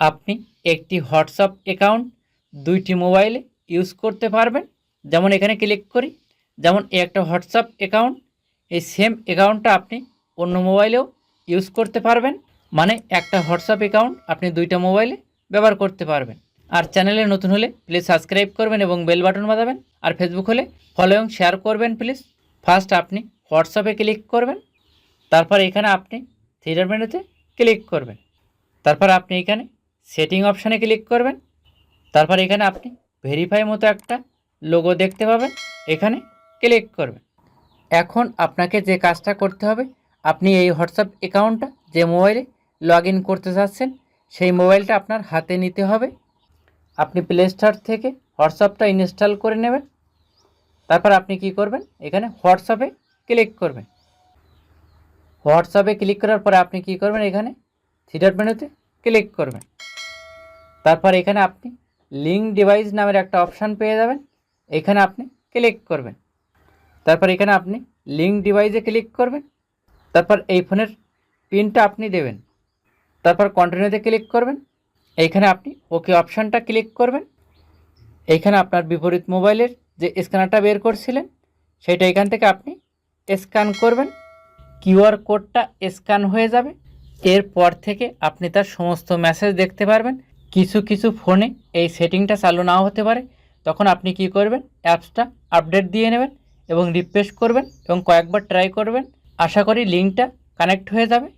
আপনি একটি WhatsApp account, দুইটি মোবাইলে ইউজ করতে পারবেন। যেমন এখানে ক্লিক করি, যেমন একটা হোয়াটসঅ্যাপ অ্যাকাউন্ট, এই সেম অ্যাকাউন্টটা আপনি অন্য মোবাইলেও ইউজ করতে পারবেন। মানে একটা হোয়াটসঅ্যাপ অ্যাকাউন্ট, আপনি দুইটা মোবাইলে ব্যবহার করতে পারবেন। আর চ্যানেলে নতুন হলে প্লিজ সাবস্ক্রাইব করবেন এবং বেল বাটন বাজাবেন। আর ফেসবুক হলে ফলো এবং শেয়ার করবেন প্লিজ ফার্স্ট আপনি হোয়াটসঅ্যাপে ক্লিক করবেন। তারপর এখানে আপনি থ্রিডার মেনুতে ক্লিক করবেন। তারপর আপনি এখানে সেটিং অপশানে ক্লিক করবেন। তারপর এখানে আপনি ভেরিফাই মতো একটা লোগো দেখতে পাবেন। এখানে ক্লিক করবেন। এখন আপনাকে যে কাজটা করতে হবে, আপনি এই হোয়াটসঅ্যাপ অ্যাকাউন্টটা যে মোবাইলে লগ করতে চাচ্ছেন, সেই মোবাইলটা আপনার হাতে নিতে হবে। আপনি প্লে স্টোর থেকে হোয়াটসঅ্যাপটা ইনস্টল করে নেবেন। তারপর আপনি কি করবেন? এখানে হোয়াটসঅ্যাপে ক্লিক করবেন। হোয়াটসঅ্যাপে ক্লিক করার পরে আপনি কি করবেন? এখানে থিটার মেনুতে ক্লিক করবেন। তারপর এখানে আপনি লিঙ্ক ডিভাইস নামের একটা অপশান পেয়ে যাবেন। এখানে আপনি ক্লিক করবেন। তারপর এখানে আপনি লিঙ্ক ডিভাইসে ক্লিক করবেন। তারপর এই ফোনের পিনটা আপনি দেবেন। তারপর কন্টিনিউতে ক্লিক করবেন। এইখানে আপনি ওকে অপশানটা ক্লিক করবেন। এইখানে আপনার বিপরীত মোবাইলের যে স্ক্যানারটা বের করছিলেন, সেটা এখান থেকে আপনি স্ক্যান করবেন। কিউআর কোডটা স্ক্যান হয়ে যাবে। এরপর থেকে আপনি তার সমস্ত মেসেজ দেখতে পারবেন। কিছু কিছু ফোনে এই সেটিংটা চালু নাও হতে পারে। তখন আপনি কি করবেন? অ্যাপসটা আপডেট দিয়ে নেবেন এবং রিফ্রেশ করবেন এবং কয়েকবার ট্রাই করবেন। আশা করি লিঙ্কটা কানেক্ট হয়ে যাবে।